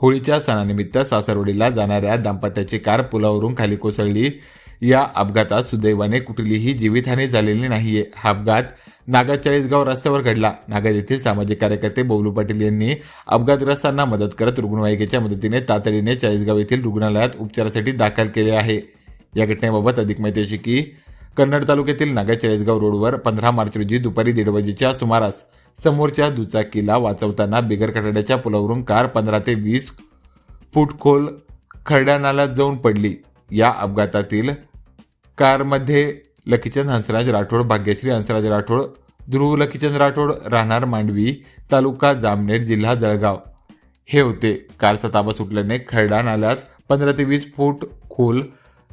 होळीच्या सणानिमित्त सासरवडीला जाणाऱ्या दाम्पत्याची कार पुलावरून खाली कोसळली. या अपघातात सुदैवाने कुठलीही जीवितहानी झालेली नाहीये. हा अपघात नागद चाळीसगाव रस्त्यावर घडला. नागद येथील सामाजिक कार्यकर्ते बबलू पाटील यांनी अपघातग्रस्तांना मदत करत रुग्णवाहिकेच्या मदतीने तातडीने चाळीसगाव येथील रुग्णालयात उपचारासाठी दाखल केले आहे. या घटनेबाबत अधिक माहिती अशी की कन्नड तालुक्यातील नागद चाळीसगाव रोडवर पंधरा मार्च रोजी दुपारी दीड वाजेच्या सुमारास समोरच्या दुचाकीला वाचवताना बिगर कठाड्याच्या पुलावरून कार पंधरा ते वीस फूट खोल खरड्या नाल्यात जाऊन पडली. या अपघातातील कारमध्ये लकीचंद हंसराज राठोड भाग्यश्री हंसराज राठोड ध्रुव लकीचंद राठोड राहणार मांडवी तालुका जामनेर जिल्हा जळगाव. हे होते कारचा ताबा सुटल्याने खरडा नाल्यात पंधरा ते वीस फूट खोल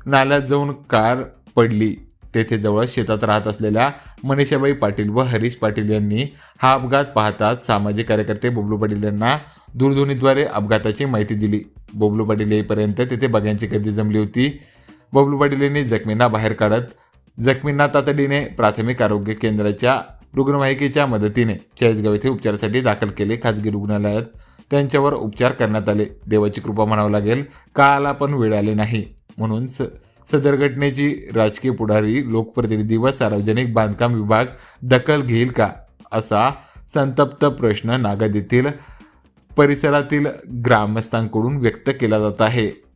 नाल्यात जाऊन कार पडली. तेथे जवळ शेतात राहत असलेल्या मनीषाबाई पाटील व हरीश पाटील यांनी हा अपघात पाहताच सामाजिक कार्यकर्ते बबलू पाटील यांना दूरध्वनीद्वारे अपघाताची माहिती दिली. बबलू पाटील येईपर्यंत तेथे बघ्यांची गर्दी जमली होती. बबलू पाटील यांनी जखमींना बाहेर काढत जखमींना तातडीने प्राथमिक आरोग्य केंद्राच्या रुग्णवाहिकेच्या मदतीने चाळीसगाव येथे उपचारासाठी दाखल केले. खासगी रुग्णालयात त्यांच्यावर उपचार करण्यात आले. देवाची कृपा म्हणावं लागेल. काळाला पण वेळ आले नाही. म्हणून स सदर घटनेची राजकीय पुढारी लोकप्रतिनिधी व सार्वजनिक बांधकाम विभाग दखल घेईल का? असा संतप्त प्रश्न नागद येथील परिसरातील ग्रामस्थांकडून व्यक्त केला जात आहे.